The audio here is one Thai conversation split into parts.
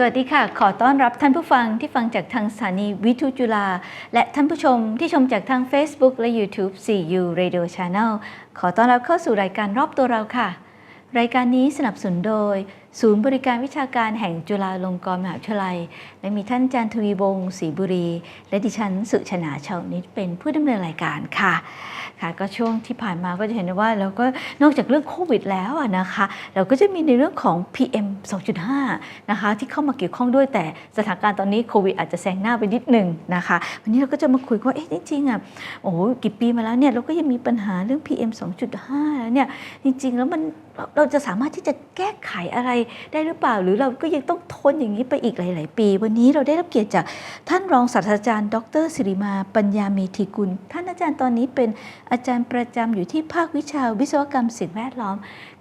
สวัสดีค่ะ ขอต้อนรับท่านผู้ฟังที่ฟังจากทางสถานีวิทยุจุฬาและท่านผู้ชมที่ชมจากทาง Facebook และ YouTube 4U Radio Channel ขอต้อนรับเข้าสู่รายการรอบตัวเราค่ะ รายการนี้สนับสนุนโดยศูนย์บริการวิชาการแห่งจุฬาลงกรณ์มหาวิทยาลัย และมีท่านอาจารย์ทวีวงศ์ศรีบุรี และดิฉันสุชนาชาวนิตเป็นผู้ดำเนินรายการค่ะค่ะก็ช่วงที่ผ่านมาก็จะเห็นได้ว่าเราก็นอกจากเรื่องโควิดแล้วนะคะ เราก็จะมีในเรื่องของ PM 2.5 นะคะที่เข้ามาเกี่ยวข้องด้วยแต่สถานการณ์ตอนนี้โควิดอาจจะแซงหน้าไปนิดหนึ่งนะคะ วันนี้เราก็จะมาคุยกันว่าเอ๊ะจริงๆอะโอ้โหกี่ปีมาแล้วเนี่ยเราก็ยังมีปัญหาเรื่อง PM 2.5 แล้วเนี่ยจริง ๆ แล้วมันเราจะสามารถที่จะแก้ไขอะไรได้หรือเปล่า หรือเราก็ยังต้องทนอย่างนี้ไปอีกหลาย ๆ ปี วันนี้เราได้รับเกียรติจากท่านรองศาสตราจารย์ ดรสิริมาปัญญาเมธีกุล ท่านอาจารย์ตอนนี้เป็นอาจารย์ประจำอยู่ที่ภาควิชาวิศวกรรมสิ่งแวดล้อม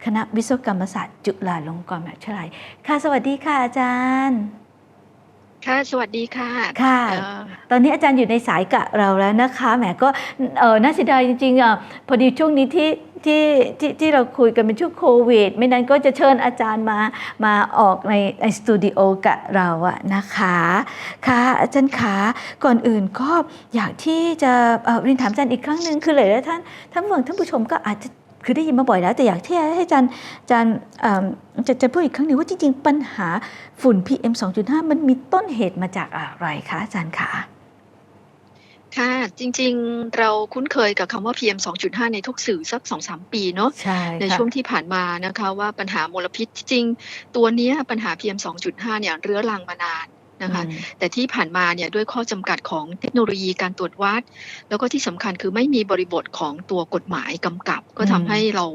คณะวิศวกรรมศาสตร์ จุฬาลงกรณ์มหาวิทยาลัยค่ะ สวัสดีค่ะอาจารย์ ค่ะ สวัสดีค่ะค่ะ เอ่อตอนนี้อาจารย์อยู่ในสายกับเราแล้วนะคะแหมก็เออน่าเสียดายจริงๆอะพอดีช่วงนี้ที่ที่ที่ที่เราคุยกันเป็นช่วงโควิด ไม่นั้นก็จะเชิญอาจารย์มามาออกในในสตูดิโอกับเราอะนะคะค่ะอาจารย์ขาก่อนอื่นก็อยากที่จะเอ่อเรียนถามอาจารย์อีกครั้งหนึ่งคือหลายๆท่านท่านผู้ฟังท่านผู้ชมก็อาจจะ คือได้ยินมาบ่อยแล้ว แต่อยากที่จะให้อาจารย์อาจารย์เอิ่มจะจะพูดอีกครั้งหนึ่งว่าจริงๆ ปัญหาฝุ่น PM 2.5 มันมีต้นเหตุมาจากอะไรคะอาจารย์คะค่ะ จริงๆ เราคุ้นเคยกับคำว่า PM 2.5 ในทุกสื่อสัก 2-3 ปีเนาะใช่ในค่ะช่วงที่ผ่านมานะคะว่าปัญหามลพิษจริงๆตัวเนี้ยปัญหา PM 2.5 เนี่ยเรื้อรังมานาน นะคะอืมแต่ที่ผ่านมาเนี่ยด้วยข้อจำกัดของเทคโนโลยีการตรวจวัด แล้วก็ที่สำคัญคือไม่มีบริบทของตัวกฎหมายกำกับ ก็ทำให้เรา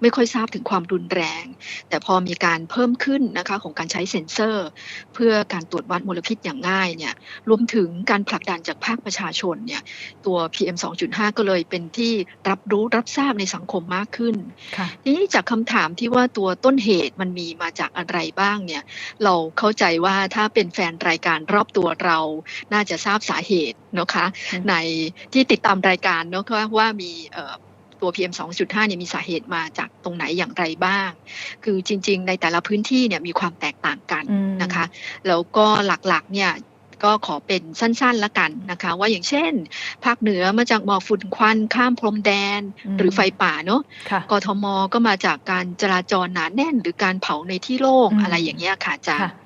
ไม่ค่อยทราบถึงความรุนแรง แต่พอมีการเพิ่มขึ้นนะคะของการใช้เซ็นเซอร์ เพื่อการตรวจวัดมลพิษอย่างง่ายเนี่ยรวมถึงการผลักดันจากภาคประชาชนเนี่ยตัว PM 2.5 ก็เลยเป็นที่รับรู้รับทราบในสังคมมากขึ้นค่ะทีนี้จากคำถามที่ว่าตัวต้นเหตุมันมีมาจากอะไรบ้างเนี่ยเราเข้าใจว่าถ้าเป็นแฟนรายการรอบตัวเราน่าจะทราบสาเหตุนะคะอืมในที่ติดตามรายการเนอะว่าว่ามีเอ่อตัว PM 2.5เนี่ยมีสาเหตุมาจากตรงไหนอย่างไรบ้าง คือจริง ๆ ในแต่ละพื้นที่เนี่ยมีความแตกต่างกันอืมนะคะ แล้วก็หลักๆเนี่ยก็ขอเป็นสั้นๆละกันนะคะ ว่าอย่างเช่น ภาคเหนือมาจากหมอกฝุ่นควันข้ามพรมแดน หรือไฟป่าเนาะค่ะกทมก็มาจากการจราจรหนาแน่น หรือการเผาในที่โล่งอืมอะไรอย่างเงี้ยค่ะอาจารค่ะย์ค่ะ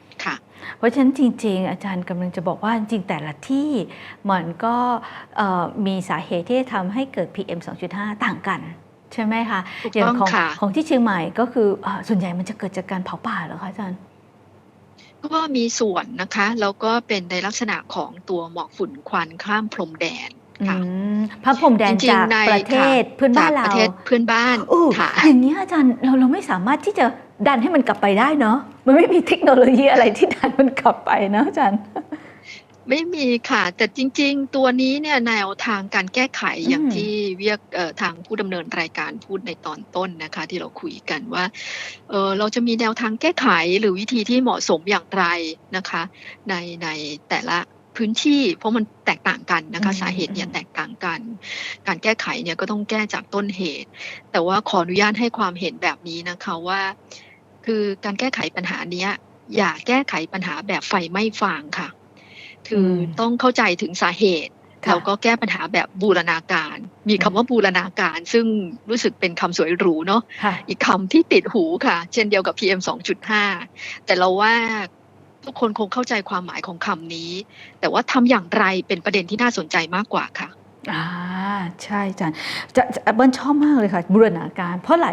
เพราะฉะนั้นจริง ๆ อาจารย์กำลังจะบอกว่าจริงๆแต่ละที่มันก็เอ่อมีสาเหตุที่จะทำให้เกิด PM 2.5 ต่างกันใช่ไหมคะถูกอย่างต้องของค่ะของที่เชียงใหม่ก็คือเอ่อส่วนใหญ่มันจะเกิดจากการเผาป่าเหรอคะอาจารย์ก็มีส่วนนะคะแล้วก็เป็นในลักษณะของตัวหมอกฝุ่นควันข้ามพรมแดนอืค่ะมพระพรหมแดนจริงจากๆในประเทศค่ะเพื่อนบ้านจกเราประเทศเพื่อนบ้านโอ้ค่ะอย่างนี้ยอาจารย์เราเราไม่สามารถที่จะดันให้มันกลับไปได้เนาะ มันไม่มีเทคโนโลยีอะไรที่ดันมันกลับไปเนาะอาจารย์ไม่มีค่ะ แต่จริง ๆ ตัวนี้เนี่ยแนวทางการแก้ไขอย่างอืมที่เวียกเอ่อทางผู้ดำเนินรายการพูดในตอนต้นนะคะ ที่เราคุยกันว่าเออเราจะมีแนวทางแก้ไขหรือวิธีที่เหมาะสมอย่างไรนะคะ ในในแต่ละพื้นที่เพราะมันแตกต่างกันนะคะอืมสาเหตุเนี่ยอืมแตกต่างกัน การแก้ไขเนี่ยก็ต้องแก้จากต้นเหตุ แต่ว่าขออนุญาตให้ความเห็นแบบนี้นะคะว่า คือการแก้ไขปัญหาเนี้ย อย่าแก้ไขปัญหาแบบไฟไหม้ฟางค่ะ คืออมต้องเข้าใจถึงสาเหตุค่ะแล้วก็แก้ปัญหาแบบบูรณาการ มีคำว่าบูรณาการ ซึ่งรู้สึกเป็นคำสวยหรูเนาะค่ะอีกคำที่ติดหูค่ะ เช่นเดียวกับ PM 2.5 แต่เราว่าทุกคนคงเข้าใจความหมายของคำนี้ แต่ว่าทำอย่างไรเป็นประเด็นที่น่าสนใจมากกว่าค่ะ อ่าใช่อาจารย์จะจะเบิ้ลชอบมากเลยค่ะ บูรณาการ เพราะอะไร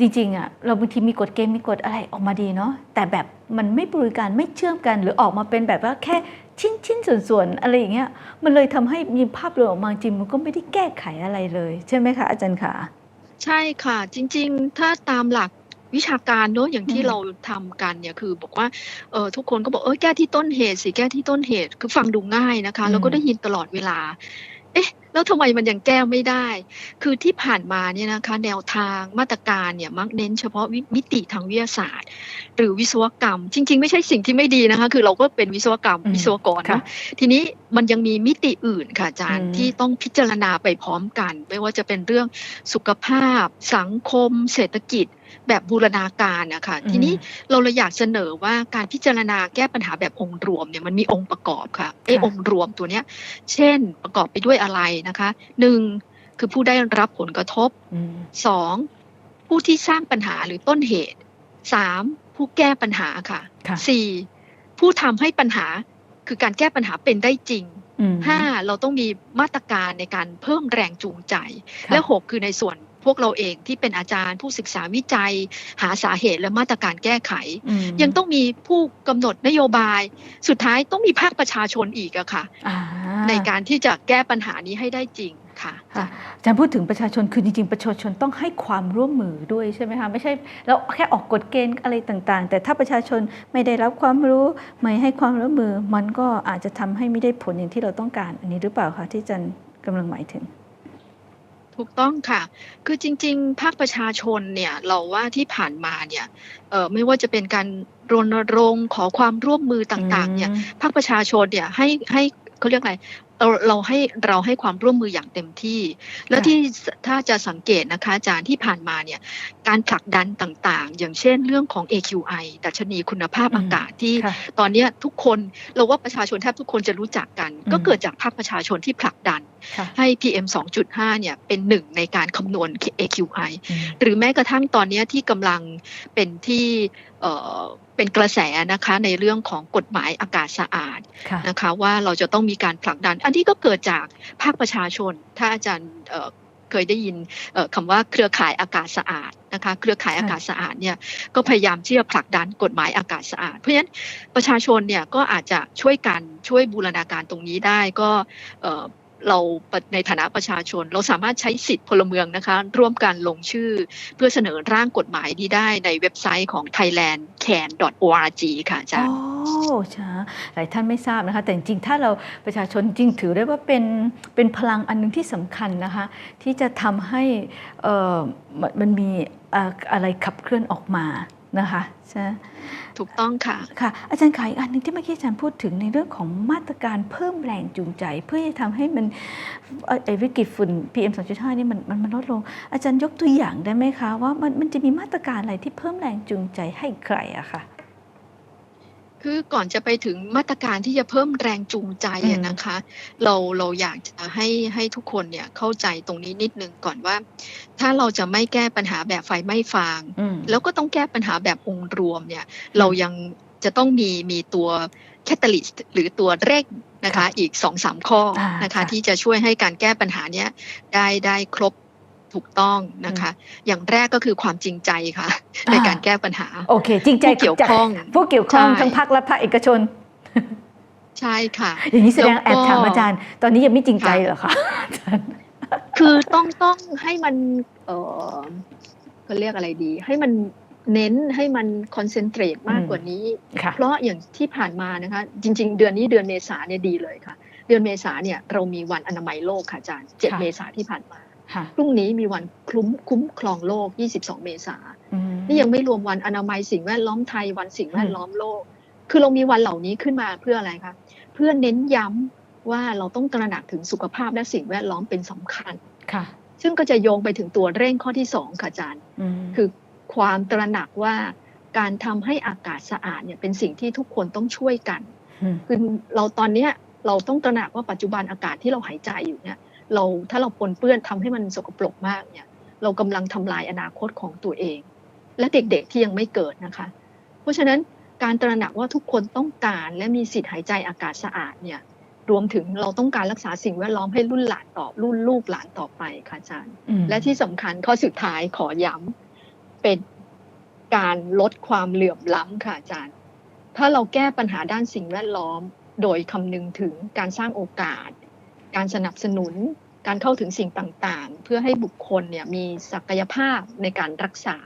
จริงๆอะเราบางทีมีกฎเกณฑ์มีกฎอะไรออกมาดีเนาะแต่แบบมันไม่บริการไม่เชื่อมกัน หรือออกมาเป็นแบบว่าแค่ชิ้นชิ้นๆส่วนๆอะไรอย่างเงี้ยมันเลยทำให้มีภาพรวมออกมาจริงมันก็ไม่ได้แก้ไขอะไรเลย ใช่ไหมคะอาจารย์คะใช่ค่ะ จริง ๆ ถ้าตามหลักวิชาการเนอะอย่างที่อืมเราทำกันเนี่ยคือบอกว่าเออทุกคนก็บอกเออแก้ที่ต้นเหตุสิแก้ที่ต้นเหตุคือฟังดูง่ายนะคะ แล้วก็ได้ยินตลอดเวลา เอ๊ะ แล้วทำไมมันยังแก้ไม่ได้ คือที่ผ่านมาเนี่ยนะคะ แนวทางมาตรการเนี่ยมักเน้นเฉพาะวิมิติทางวิทยาศาสตร์ หรือวิศวกรรม จริง ๆ ไม่ใช่สิ่งที่ไม่ดีนะคะ คือเราก็เป็นวิศวกรรมอืมวิศวกรค่ะเนอะทีนี้มันยังมีมิติอื่นค่ะอาจารย์อืมที่ต้องพิจารณาไปพร้อมกัน ไม่ว่าจะเป็นเรื่องสุขภาพ สังคม เศรษฐกิจ แบบบูรณาการนะคะอืมทีนี้เราเลยอยากเสนอว่าการพิจารณาแก้ปัญหาแบบองค์รวมเนี่ยมันมีองค์ประกอบค่ะไอ้ค่ะองค์รวมตัวเนี้ย เช่นประกอบไปด้วยอะไรนะคะหนึ่งคือผู้ได้รับผลกระทบอืมสองผู้ที่สร้างปัญหาหรือต้นเหตุสามผู้แก้ปัญหาค่ะค่ะสี่ผู้ทำให้ปัญหาคือการแก้ปัญหาเป็นได้จริงอืมห้าเราต้องมีมาตรการในการเพิ่มแรงจูงใจค่ะและหกคือในส่วน พวกเราเองที่เป็นอาจารย์ผู้ศึกษาวิจัย หาสาเหตุและมาตรการแก้ไขอืมยังต้องมีผู้กำหนดนโยบาย สุดท้ายต้องมีภาคประชาชนอีกอะค่ะอ่าในการที่จะแก้ปัญหานี้ให้ได้จริงค่ะค่ะอาจารย์พูดถึงประชาชนคือจริงๆ ประชาชนต้องให้ความร่วมมือด้วยใช่ไหมคะไม่ใช่แล้วแค่ออกกฎเกณฑ์อะไรต่างๆ แต่ถ้าประชาชนไม่ได้รับความรู้ไม่ให้ความร่วมมือ มันก็อาจจะทำให้ไม่ได้ผลอย่างที่เราต้องการอันนี้หรือเปล่าคะที่อาจารย์กำลังหมายถึง ถูกต้องค่ะ คือจริง ๆ ภาคประชาชนเนี่ยเราว่าที่ผ่านมาเนี่ยเอ่อไม่ว่าจะเป็นการรณรงค์ขอความร่วมมือต่าง ๆ เนี่ย ภาคประชาชนเนี่ยให้ให้เขาเรียกอะไรเราเราให้เราให้ความร่วมมืออย่างเต็มที่ แล้วค่ะที่ถ้าจะสังเกตนะคะอาจารย์ที่ผ่านมาเนี่ยการผลักดันต่างๆ อย่างเช่นเรื่องของ AQI ดัชนีคุณภาพอากาศที่ค่ะตอนเนี้ยทุกคนเราว่าประชาชนแทบทุกคนจะรู้จักกันอืมก็เกิดจากภาคประชาชนที่ผลักดันค่ะ ให้ PM 2.5เนี่ยเป็นหนึ่งในการคำนวณ AQI อืมหรือแม้กระทั่งตอนเนี้ยที่กำลังเป็นที่เอ่อเป็นกระแสนะคะในเรื่องของกฎหมายอากาศสะอาดค่ะนะคะว่าเราจะต้องมีการผลักดัน อันนี้ก็เกิดจากภาคประชาชน ถ้าอาจารย์เอ่อเคยได้ยินเอ่อคำว่าเครือข่ายอากาศสะอาดนะคะเครือข่ายค่ะอากาศสะอาดเนี่ยก็พยายามที่จะผลักดันกฎหมายอากาศสะอาด เพราะฉะนั้นประชาชนเนี่ยก็อาจจะช่วยกันช่วยบูรณาการตรงนี้ได้ก็ เราในฐานะประชาชน เราสามารถใช้สิทธิพลเมืองนะคะ ร่วมกันลงชื่อเพื่อเสนอร่างกฎหมายนี้ได้ในเว็บไซต์ของ thailandcan.org ค่ะอาจารย์โอ้ใช่หลายท่านไม่ทราบนะคะ แต่จริงๆถ้าเราประชาชนจริงถือได้ว่าเป็นเป็นพลังอันหนึงที่สำคัญนะคะ ที่จะทำให้มันมีอะไรขับเคลื่อนออกมา นะคะใช่ถูกต้องค่ะค่ะ อาจารย์ขายอีกอันหนึงที่เมื่อกี้อาจารย์พูดถึงในเรื่องของมาตรการเพิ่มแรงจูงใจ เพื่อจะทำให้มันเอ่อไอ้วิกฤตฝุ่น PM 2.5นี่มันมันมันลดลง อาจารย์ยกตัวอย่างได้ไหมคะ ว่ามันมันจะมีมาตรการอะไรที่เพิ่มแรงจูงใจให้ใครอะค่ะ คือก่อนจะไปถึงมาตรการที่จะเพิ่มแรงจูงใจอือะมนะคะ เราเราอยากจะให้ให้ทุกคนเนี่ยเข้าใจตรงนี้นิดนึงก่อนว่า ถ้าเราจะไม่แก้ปัญหาแบบไฟไหม้ฟางอืมแล้วก็ต้องแก้ปัญหาแบบองค์รวมเนี่ย เรายังจะต้องมีมีตัวแคตตาลิสต์หรือตัวเร่งนะคะค่ะอีกสองสามข้ออ่านะคะค่ะที่จะช่วยให้การแก้ปัญหาเนี้ยได้ได้ครบ ถูกต้องนะคะ อย่างแรกก็คือความจริงใจค่ะ ในการแก้ปัญหา โอเค จริงใจผู้เกี่ยวข้องจากผู้เกี่ยวข้องใช่ทั้งภาครัฐภาคเอกชน ใช่ค่ะ อย่างนี้แสดงแล้วก็แอบถามอาจารย์ ตอนนี้ยังไม่จริงใจเหรอคะอาจารย์คือต้องต้องให้มัน เออก็เรียกอะไรดี ให้มันเน้นให้มันคอนเซนเทรตมากอืมกว่านี้ค่ะเพราะอย่างที่ผ่านมานะคะ จริง ๆ เดือนนี้เดือนเมษาเนี่ยดีเลยค่ะ เดือนเมษาเนี่ยเรามีวันอนามัยโลกค่ะอาจารย์เจ็ดค่ะเมษาที่ผ่านมาค่ะ พรุ่งนี้มีวันคุ้มคุ้มครองโลก 22 เมษาอืมนี่ยังไม่รวมวันอนามัยสิ่งแวดล้อมไทยวันสิ่งแวดล้อมโลก คือเรามีวันเหล่านี้ขึ้นมาเพื่ออะไรคะเพื่อเน้นย้ำว่าเราต้องตระหนักถึงสุขภาพและสิ่งแวดล้อมเป็นสำคัญค่ะ ซึ่งก็จะโยงไปถึงตัวเร่งข้อที่สองค่ะอาจารย์อืมคือความตระหนักว่าการทำให้อากาศสะอาดเนี่ยเป็นสิ่งที่ทุกคนต้องช่วยกันมคือเราตอนเนี้ยเราต้องตระหนักว่าปัจจุบันอากาศที่เราหายใจอยู่เนี่ย เราถ้าเราปนเปื้อนทำให้มันสกปรกมากเนี่ย เรากำลังทำลายอนาคตของตัวเอง และเด็กๆที่ยังไม่เกิดนะคะ เพราะฉะนั้นการตระหนักว่าทุกคนต้องการและมีสิทธิ์หายใจอากาศสะอาดเนี่ยรวมถึงเราต้องการรักษาสิ่งแวดล้อมให้รุ่นหลานต่อรุ่นลูกหลานต่อไปค่ะอาจารย์อืมและที่สำคัญข้อสุดท้ายขอย้ำเป็นการลดความเหลื่อมล้ำค่ะอาจารย์ ถ้าเราแก้ปัญหาด้านสิ่งแวดล้อม โดยคำนึงถึงการสร้างโอกาส การสนับสนุน การเข้าถึงสิ่งต่างๆ เพื่อให้บุคคลเนี่ยมีศักยภาพในการรักษา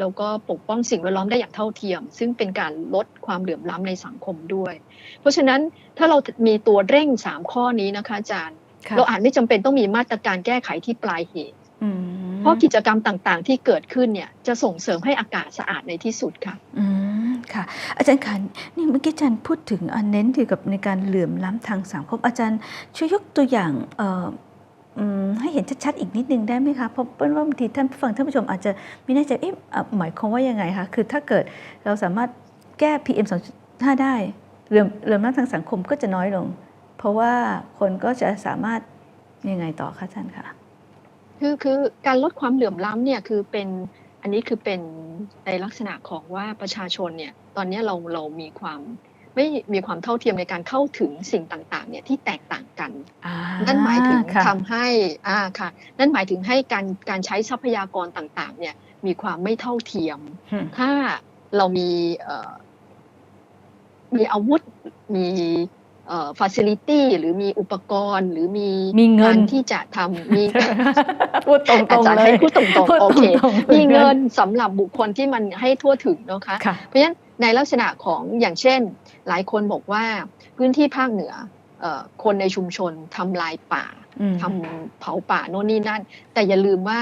แล้วก็ปกป้องสิ่งแวดล้อมได้อย่างเท่าเทียม ซึ่งเป็นการลดความเหลื่อมล้ำในสังคมด้วย เพราะฉะนั้นถ้าเรามีตัวเร่งสามข้อนี้นะคะอาจารย์ค่ะเราอาจไม่จำเป็นต้องมีมาตรการแก้ไขที่ปลายเหตุอืมเพราะกิจกรรมต่างๆ ที่เกิดขึ้นเนี่ยจะส่งเสริมให้อากาศสะอาดในที่สุดค่ะ อืมค่ะ อาจารย์คะนี่เมื่อกี้อาจารย์พูดถึงอันเน้นเกี่ยวกับในการเหลื่อมล้ำทางสังคมอาจารย์ช่วยยกตัวอย่างเอ่ออืม ให้เห็นชัดๆอีกนิดนึงได้ไหมคะเพราะเปิ้ลว่าบางทีท่านผู้ฟังท่านผู้ชมอาจจะไม่แน่ใจเอ๊ะหมายความว่ายังไงคะคือถ้าเกิดเราสามารถแก้ PM 2.5 ได้เรื่องเรื่องน้ำทางสังคมก็จะน้อยลง เพราะว่าคนก็จะสามารถยังไงต่อคะอาจารย์คะคือคือการลดความเหลื่อมล้ำเนี่ยคือเป็นอันนี้คือเป็นในลักษณะของว่าประชาชนเนี่ยตอนนี้เราเรามีความ ไม่มีความเท่าเทียมในการเข้าถึงสิ่งต่างๆเนี่ยที่แตกต่างกันอ่านั่นหมายถึงค่ะทำให้อ่าค่ะ นั่นหมายถึงให้การการใช้ทรัพยากรต่างๆ เนี่ยมีความไม่เท่าเทียมอืมถ้าเรามีเอ่อมีอาวุธมีเอ่อฟ a ซิลิตี้หรือมีอุปกรณ์ หรือมีมีเงินการที่จะทำมีพูดตรงอาๆจารย์เลให้ยพูดตรงพูดๆโอเคตรงๆมีเงินสำหรับบุคคลที่มันให้ทั่วถึงนะคะค่ะเพราะฉะนั้น ในลักษณะของอย่างเช่น หลายคนบอกว่าพื้นที่ภาคเหนือเอ่อคนในชุมชนทำลายป่าอืมทำเผาป่าโน่นนี่นั่น แต่อย่าลืมว่า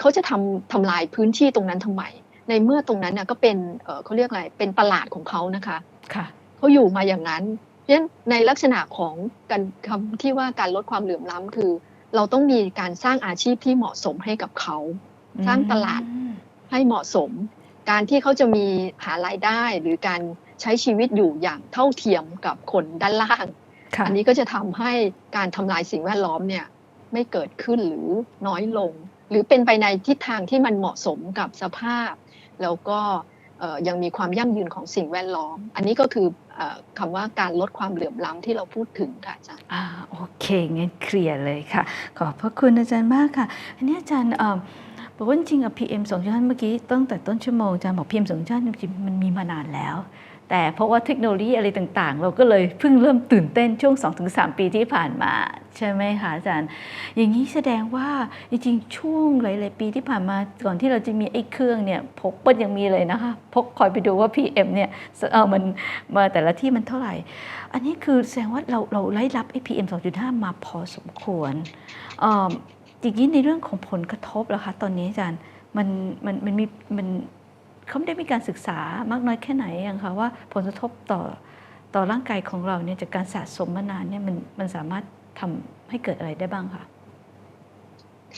เขาจะทำทำลายพื้นที่ตรงนั้นทำไม ในเมื่อตรงนั้นน่ะก็เป็นเอ่อเขาเรียกอะไรเป็นตลาดของเขานะคะค่ะเขาอยู่มาอย่างนั้นเพราะฉะนั้นในลักษณะของการคำที่ว่าการลดความเหลื่อมล้ำคือ เราต้องมีการสร้างอาชีพที่เหมาะสมให้กับเขา สร้างตลาดอืมให้เหมาะสม การที่เขาจะมีหารายได้หรือการใช้ชีวิตอยู่อย่างเท่าเทียมกับคนด้านล่างค่ะอันนี้ก็จะทำให้การทำลายสิ่งแวดล้อมเนี่ยไม่เกิดขึ้นหรือน้อยลง หรือเป็นไปในทิศทางที่มันเหมาะสมกับสภาพ แล้วก็เอ่อยังมีความยั่งยืนของสิ่งแวดล้อม อันนี้ก็คือเอ่อคำว่าการลดความเหลื่อมล้ำที่เราพูดถึงค่ะอาจารย์อ่าโอเคงั้นเคลียร์เลยค่ะ ขอบพระคุณอาจารย์มากค่ะ อันนี้อาจารย์เอ่อ บอกว่าจริงๆอะ PM 2.5เมื่อกี้ตั้งแต่ต้นชั่วโมงอาจารย์บอก PM 2.5จริงมันมีมานานแล้ว แต่เพราะว่าเทคโนโลยีอะไรต่างๆ เราก็เลยเพิ่งเริ่มตื่นเต้นช่วง 2-3 ปีที่ผ่านมา ใช่ไหมคะอาจารย์ อย่างนี้แสดงว่าจริงๆ ช่วงหลายๆปีที่ผ่านมาก่อนที่เราจะมีไอ้เครื่องเนี่ยพกเปิ้ลยังมีเลยนะคะพกคอยไปดูว่า PM เนี่ยเออมันมาแต่ละที่มันเท่าไหร่ อันนี้คือแสดงว่าเราเราไล่รับไอ้ PM 2.5มสองจุดห้ามาพอสมควรเอ่ออย่างนี้ในเรื่องของผลกระทบล่ะคะตอนนี้อาจารย์มันมันมันมีมันเขาได้มีการศึกษามากน้อยแค่ไหนยังคะว่าผลกระทบต่อต่อร่างกายของเราเนี่ยจากการสะสมมานานเนี่ยมันมันสามารถทำให้เกิดอะไรได้บ้างคะ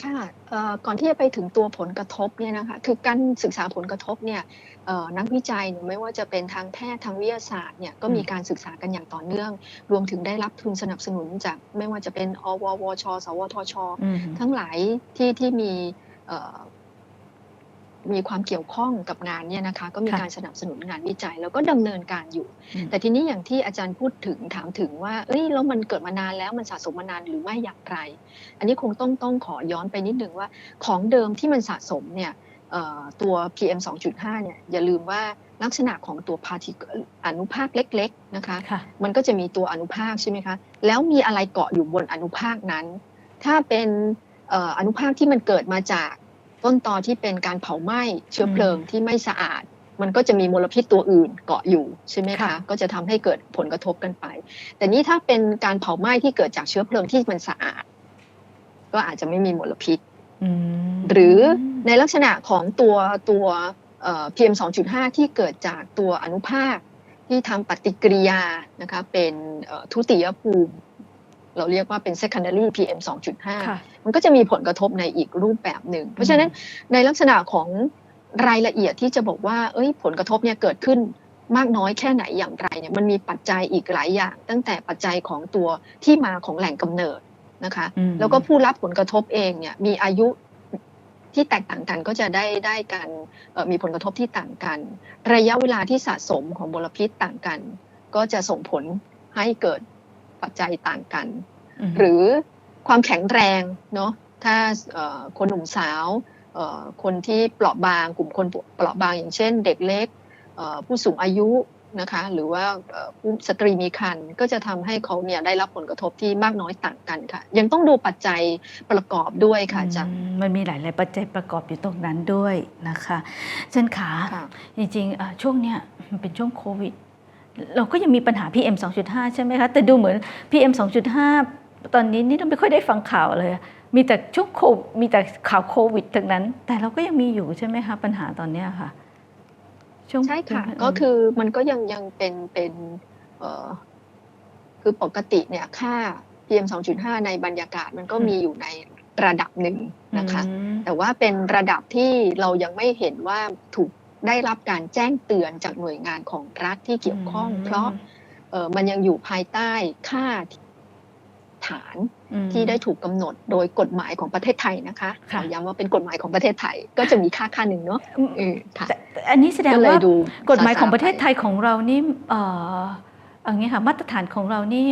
ค่ะเอ่อก่อนที่จะไปถึงตัวผลกระทบเนี่ยนะคะคือการศึกษาผลกระทบเนี่ยเอ่อนักวิจัยเนี่ยไม่ว่าจะเป็นทางแพทย์ทางวิทยาศาสตร์เนี่ยก็มีอืมการศึกษากันอย่างต่อเนื่อง รวมถึงได้รับทุนสนับสนุนจากไม่ว่าจะเป็นอววช สวทชอืมทั้งหลายที่ที่มีเอ่อ มีความเกี่ยวข้องกับงานเนี่ยนะคะก็มีค่ะการสนับสนุนงานวิจัย แล้วก็ดำเนินการอยู่อืมแต่ทีนี้อย่างที่อาจารย์พูดถึงถามถึงว่าเอ้ยแล้วมันเกิดมานานแล้วมันสะสมมานานหรือไม่อย่างไร อันนี้คงต้องต้องขอย้อนไปนิดนึงว่าของเดิมที่มันสะสมเนี่ยเอ่อตัว PM 2.5เนี่ยอย่าลืมว่าลักษณะของตัวพาร์ติอนุภาคเล็กๆนะคะค่ะมันก็จะมีตัวอนุภาคใช่ไหมคะแล้วมีอะไรเกาะอยู่บนอนุภาคนั้น ถ้าเป็นเอ่ออนุภาคที่มันเกิดมาจาก ต้นตอที่เป็นการเผาไหม้เชื้อเพลิงที่ไม่สะอาด มันก็จะมีมลพิษตัวอื่นเกาะอยู่ใช่ไหมค่ะคะก็จะทำให้เกิดผลกระทบกันไป แต่นี้ถ้าเป็นการเผาไหม้ที่เกิดจากเชื้อเพลิงที่มันสะอาด ก็อาจจะไม่มีมลพิษอืมหรือในลักษณะของตัวตัวเอ่อ PM 2.5ที่เกิดจากตัวอนุภาคที่ทำปฏิกิริยานะคะเป็นเอ่อทุติยภูมิ เราเรียกว่าเป็น secondary PM 2.5ค่ะมันก็จะมีผลกระทบในอีกรูปแบบหนึ่ง เพราะฉะนั้นในลักษณะของรายละเอียดที่จะบอกว่า เอ้ย ผลกระทบเนี่ยเกิดขึ้นมากน้อยแค่ไหนอย่างไรเนี่ยมันมีปัจจัยอีกหลายอย่าง ตั้งแต่ปัจจัยของตัวที่มาของแหล่งกำเนิดนะคะอืมแล้วก็ผู้รับผลกระทบเองเนี่ยมีอายุที่แตกต่างกันก็จะได้ได้การเอ่อมีผลกระทบที่ต่างกัน ระยะเวลาที่สะสมของมลพิษต่างกัน ก็จะส่งผลให้เกิด ปัจจัยต่างกันมหรือความแข็งแรงเนาะถ้าเอ่อคนหนุ่มสาวเอ่อคนที่เปราะบางกลุ่มคนเปราะบางอย่างเช่น เด็กเล็กเอ่อผู้สูงอายุนะคะหรือว่าเอ่อผู้สตรีมีครรภ์ก็จะทำให้เขาเนี่ยได้รับผลกระทบที่มากน้อยต่างกันค่ะ ยังต้องดูปัจจัยประกอบด้วยค่ะอาจารย์อืมมันมีหลาย ๆ ปัจจัยประกอบอยู่ตรงนั้นด้วยนะคะอาจันขาค่ะจริงๆอะช่วงเนี้ยมันเป็นช่วงโควิด เราก็ยังมีปัญหา PM 2.5 ใช่ไหมคะ แต่ดูเหมือน PM 2.5 ตอนนี้นี่เราไม่ค่อยได้ฟังข่าวเลย มีแต่ช่วงโควิดมีแต่ข่าวโควิดทั้งนั้น แต่เราก็ยังมีอยู่ใช่ไหมคะ ปัญหาตอนเนี้ยค่ะช่วงใช่ค่ะมก็คือมันก็ยังยังเป็นเป็นเอ่อคือปกติเนี่ยค่า PM 2.5 ในบรรยากาศมันก็อืมมีอยู่ในระดับหนึ่งนะคะอืมแต่ว่าเป็นระดับที่เรายังไม่เห็นว่าถูก ได้รับการแจ้งเตือนจากหน่วยงานของรัฐที่เกี่ยวข้อง เพราะเออมันยังอยู่ภายใต้ค่าฐานอืมที่ได้ถูกกำหนดโดยกฎหมายของประเทศไทยนะคะค่ะขอย้ำว่าเป็นกฎหมายของประเทศไทยก็จะมีค่าค่าหนึ่งเนาะเออค่ะแต่แต่อันนี้แสดงก็เลยว่าดูกฎหมายของซๆประเทศไทไปยของเรานี่เอ่ออย่างนี้ค่ะมาตรฐานของเรานี่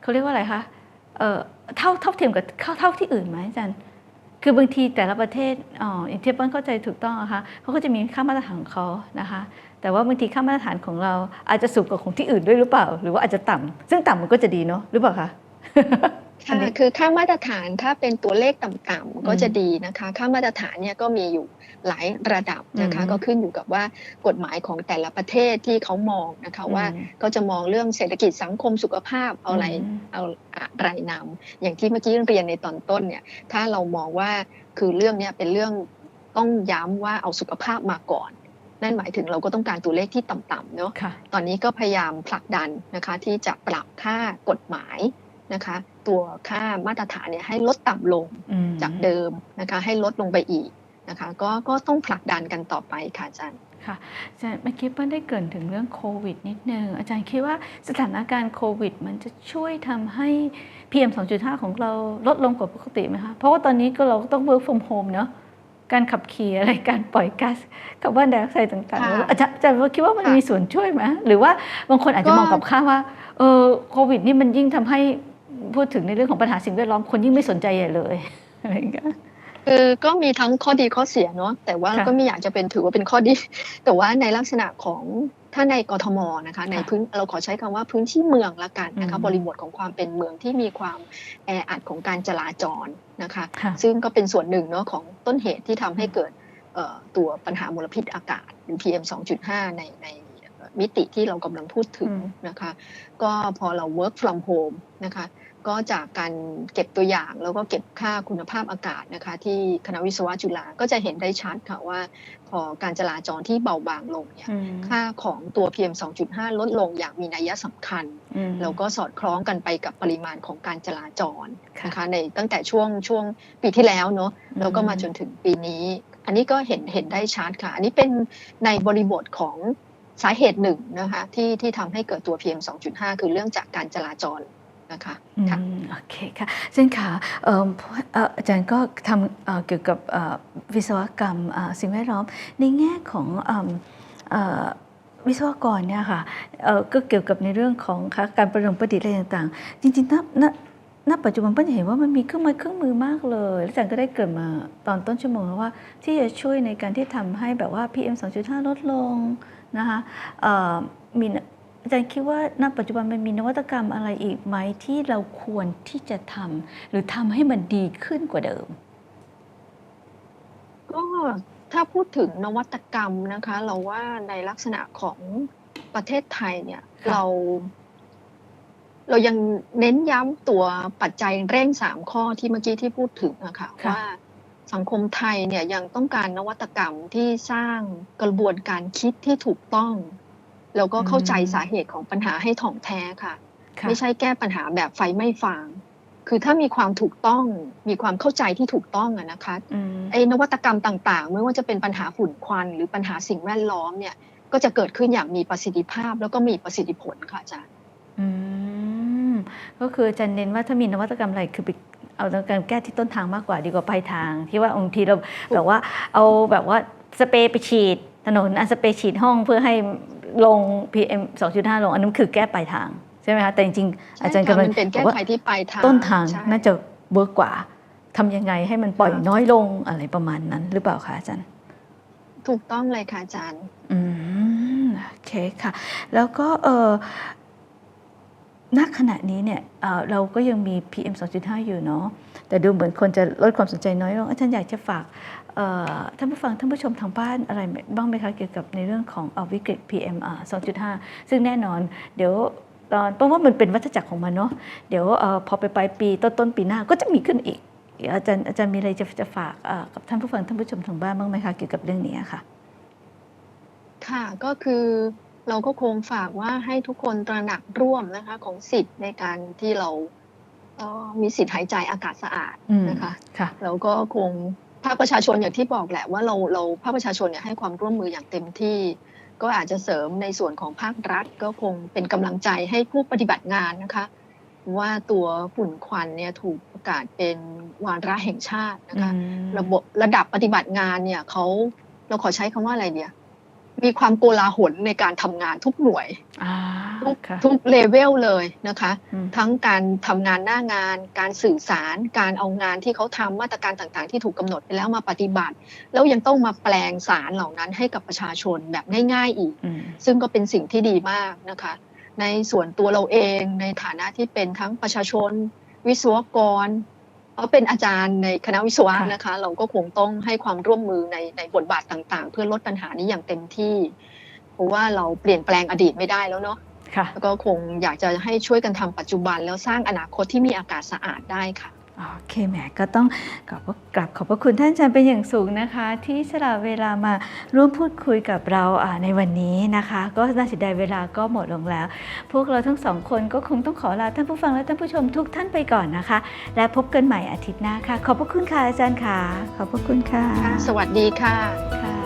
เขาเรียกว่าอะไรคะเอ่อเท่าเท่าเทียมกับเท่าเท่าที่อื่นไหมอาจารย์ คือบางทีแต่ละประเทศอ๋ออย่างที่เปิ้ลเข้าใจถูกต้องนะคะเขาก็จะมีค่ามาตรฐานของเขานะคะ แต่ว่าบางทีค่ามาตรฐานของเราอาจจะสูงกว่าของที่อื่นด้วยหรือเปล่า หรือว่าอาจจะต่ำซึ่งต่ำมันก็จะดีเนาะหรือเปล่าคะ ค่ะคือค่ามาตรฐานถ้าเป็นตัวเลขต่ำๆก็อืมจะดีนะคะ ค่ามาตรฐานเนี่ยก็มีอยู่หลายระดับนะคะอืมก็ขึ้นอยู่กับว่ากฎหมายของแต่ละประเทศที่เขามองนะคะว่าอืมเขาจะมองเรื่องเศรษฐกิจสังคมสุขภาพเอาอะไรอืมเอาอะไรนำอย่างที่เมื่อกี้เรียนในตอนต้นเนี่ยถ้าเรามองว่าคือเรื่องเนี้ยเป็นเรื่องต้องย้ำว่าเอาสุขภาพมาก่อนนั่นหมายถึงเราก็ต้องการตัวเลขที่ต่ำๆเนาะค่ะตอนนี้ก็พยายามผลักดันนะคะที่จะปรับค่ากฎหมายนะคะ ตัวค่ามาตรฐานเนี่ยให้ลดต่ำลงอืมจากเดิมนะคะให้ลดลงไปอีกนะคะก็ก็ต้องผลักดันกันต่อไปค่ะอาจารย์ค่ะอาจารย์เมื่อกี้เปิ้ลได้เกรินถึงเรื่องโควิดนิดนึงอาจารย์คิดว่าสถานการณ์โควิด มันจะช่วยทำให้ PM 2.5 ของเราลดลงกว่าปกติไหมคะ เพราะว่าตอนนี้ก็เราก็ต้อง work from home เนอะการขับขี่อะไรการปล่อยก๊าซคาร์บอนไดออกไซด์ต่างค่ะๆอาจารย์อาจารย์ว่าคิดว่ามันค่ะมีส่วนช่วยไหมหรือว่าบางคนอาจจะก็มองกับข้างว่าเออโควิด นี่มันยิ่งทำให้ พูดถึงในเรื่องของปัญหาสิ่งแวดล้อมคนยิ่งไม่สนใจใหญ่เลยอะไรอย่างเงี้ยคือก็มีทั้งข้อดีข้อเสียเนาะแต่ว่าค่ะก็ไม่อยากจะเป็นถือว่าเป็นข้อดี แต่ว่าในลักษณะของถ้าในกทมนะคะ ในพื้นเราขอใช้คำว่าพื้นที่เมืองละกันนะคะอืมบริบทของความเป็นเมืองที่มีความแออัดของการจราจรนะคะค่ะซึ่งก็เป็นส่วนหนึ่งเนาะของต้นเหตุที่ทำให้เกิดเอ่อตัวปัญหามลพิษอากาศหรือ PM 2.5 ในในมิติที่เรากำลังพูดถึงอืมนะคะ ก็พอเรา work from home นะคะ ก็จากการเก็บตัวอย่างแล้วก็เก็บค่าคุณภาพอากาศนะคะ ที่คณะวิศวะจุฬาก็จะเห็นได้ชัดค่ะว่า พอการจราจรที่เบาบางลงเนี่ยอืมค่าของตัว PM 2.5 ลดลงอย่างมีนัยสำคัญอืมแล้วก็สอดคล้องกันไปกับปริมาณของการจราจรค่ะนะคะในตั้งแต่ช่วงช่วงปีที่แล้วเนาะแล้วก็มาจนถึงปีนี้ อันนี้ก็เห็นเห็นได้ชัดค่ะ อันนี้เป็นในบริบทของสาเหตุหนึ่งนะคะที่ที่ทำให้เกิดตัว PM 2.5 คือเรื่องจากการจราจร นะคะอืมค่ะโอเคค่ะซึ่งค่ะเอิ่มเอ่ออาจารย์ก็ทำเอ่อเกี่ยวกับเอ่อวิศวกรรมเอ่อสิ่งแวดล้อมในแง่ของเอิ่มเอ่อวิศวกรเนี่ยค่ะเอ่อก็เกี่ยวกับในเรื่องของค่ะการประดมประดิษฐ์อะไรต่างๆ จริงๆณณณปัจจุบันเปิ้ลเห็นว่ามันมีเครื่องไม้เครื่องมือมากเลยแล้วอาจารย์ก็ได้เกริดมาตอนต้นชั่วโมงแล้วว่า ที่จะช่วยในการที่ทำให้แบบว่า PM 2.5 ลดลงนะคะเอ่อมี อาจารย์คิดว่าณปัจจุบันมันมีนวัตกรรมอะไรอีกไหมที่เราควรที่จะทำหรือทำให้มันดีขึ้นกว่าเดิม ก็ถ้าพูดถึงนวัตกรรมนะคะ เราว่าในลักษณะของประเทศไทยเนี่ยค่ะเรา เรายังเน้นย้ำตัวปัจจัยเร่งสามข้อที่เมื่อกี้ที่พูดถึงนะคะว่าสังคมไทยเนี่ยยังต้องการนวัตกรรมที่สร้างกระบวนการคิดที่ถูกต้อง แล้วก็เข้าใจสาเหตุของปัญหาให้ถ่องแท้ค่ะค่ะ ไม่ใช่แก้ปัญหาแบบไฟไม่ฟาง คือถ้ามีความถูกต้องมีความเข้าใจที่ถูกต้องอะนะคะอืมไอ้นวัตกรรมต่างๆ ไม่ว่าจะเป็นปัญหาฝุ่นควัน หรือปัญหาสิ่งแวดล้อมเนี่ย ก็จะเกิดขึ้นอย่างมีประสิทธิภาพ แล้วก็มีประสิทธิผลค่ะอาจารย์อืมก็คืออาจารย์เน้นว่าถ้ามีนวัตกรรมอะไรคือไปเอาการแก้ที่ต้นทางมากกว่าดีกว่าปลายทางที่ว่าบางทีเราแบบว่าเอาแบบว่าสเปรย์ไปฉีดถนนอันสเปรย์ฉีดห้องเพื่อให้ ลง PM 2.5 ลงอันนั้นคือแก้ปลายทางใช่ไหมคะแต่จริงๆอาจารย์กำลังมันเป็นบแก้อกว่าไขที่ปลายทางต้นทางใช่น่าจะเวิร์กกว่าทำยังไงให้มันปล่อยค่ะน้อยลงอะไรประมาณนั้น หรือเปล่าคะอาจารย์ ถูกต้องเลยค่ะอาจารย์ อืมโอเคค่ะ แล้วก็เออ ณขณะนี้เนี่ยเเราก็ยังมี PM 2.5 อยู่เนาะแต่ดูเหมือนคนจะลดความสนใจน้อยลงอาจารย์อยากจะฝากท่านผู้ฟังท่านผู้ชมทางบ้านอะไรบ้างไหมคะเกี่ยวกับในเรื่องของอ่อวิกฤต PM อ่า2.5 ซึ่งแน่นอนเดี๋ยวตอนเพราะว่ามันเป็นวัฏจักรของมันเนาะเดี๋ยวอพอไปปลายปีต้นต้นปีหน้าก็จะมีขึ้นอีกอาจารย์อาจารย์มีอะไรจะจะฝากกับท่านผู้ฟังท่านผู้ชมทางบ้านบ้างไหมคะเกี่ยวกับเรื่องนี้ค่ะ ค่ะก็คือ เราก็คงฝากว่าให้ทุกคนตระหนักร่วมนะคะ ของสิทธิ์ในการที่เราเอ่อมีสิทธิ์หายใจอากาศสะอาดอืมนะคะค่ะแล้วก็คงภาคประชาชนอย่างที่บอกแหละว่าเราเราภาคประชาชนเนี่ยให้ความร่วมมืออย่างเต็มที่ ก็อาจจะเสริมในส่วนของภาครัฐ ก็คงเป็นกำลังใจให้ผู้ปฏิบัติงานนะคะ ว่าตัวฝุ่นควันเนี่ยถูกประกาศเป็นวาระแห่งชาตินะคะ ระบบระดับปฏิบัติงานเนี่ยเขาเราขอใช้คำว่าอะไรเดีย มีความโกลาหลในการทำงานทุกหน่วยอ่าทุกค่ะทุกเลเวลเลยนะคะอืมทั้งการทำงานหน้างาน การสื่อสาร การเอางานที่เขาทำมาตรการต่างๆ ที่ถูกกำหนดไปแล้วมาปฏิบัติ แล้วยังต้องมาแปลงสารเหล่านั้นให้กับประชาชนแบบง่ายๆอีกอืมซึ่งก็เป็นสิ่งที่ดีมากนะคะ ในส่วนตัวเราเองในฐานะที่เป็นทั้งประชาชน วิศวกร เพราะเป็นอาจารย์ในคณะวิศวะค่ะนะคะ เราก็คงต้องให้ความร่วมมือในในบทบาทต่างๆ เพื่อลดปัญหานี้อย่างเต็มที่ เพราะว่าเราเปลี่ยนแปลงอดีตไม่ได้แล้วเนาะค่ะแล้วก็คงอยากจะให้ช่วยกันทำปัจจุบันแล้วสร้างอนาคตที่มีอากาศสะอาดได้ค่ะ โอเคแหมก็ต้องขอบพระกราบขอบพระคุณท่านอาจารย์เป็นอย่างสูงนะคะ ที่สละเวลามาร่วมพูดคุยกับเราอ่าในวันนี้นะคะ ก็น่าเสียดายเวลาก็หมดลงแล้ว พวกเราทั้งสองคนก็คงต้องขอลาท่านผู้ฟังและท่านผู้ชมทุกท่านไปก่อนนะคะ และพบกันใหม่อาทิตย์หน้าค่ะ ขอบพระคุณค่ะอาจารย์ค่ะ ขอบพระคุณค่ะ สวัสดีค่ะ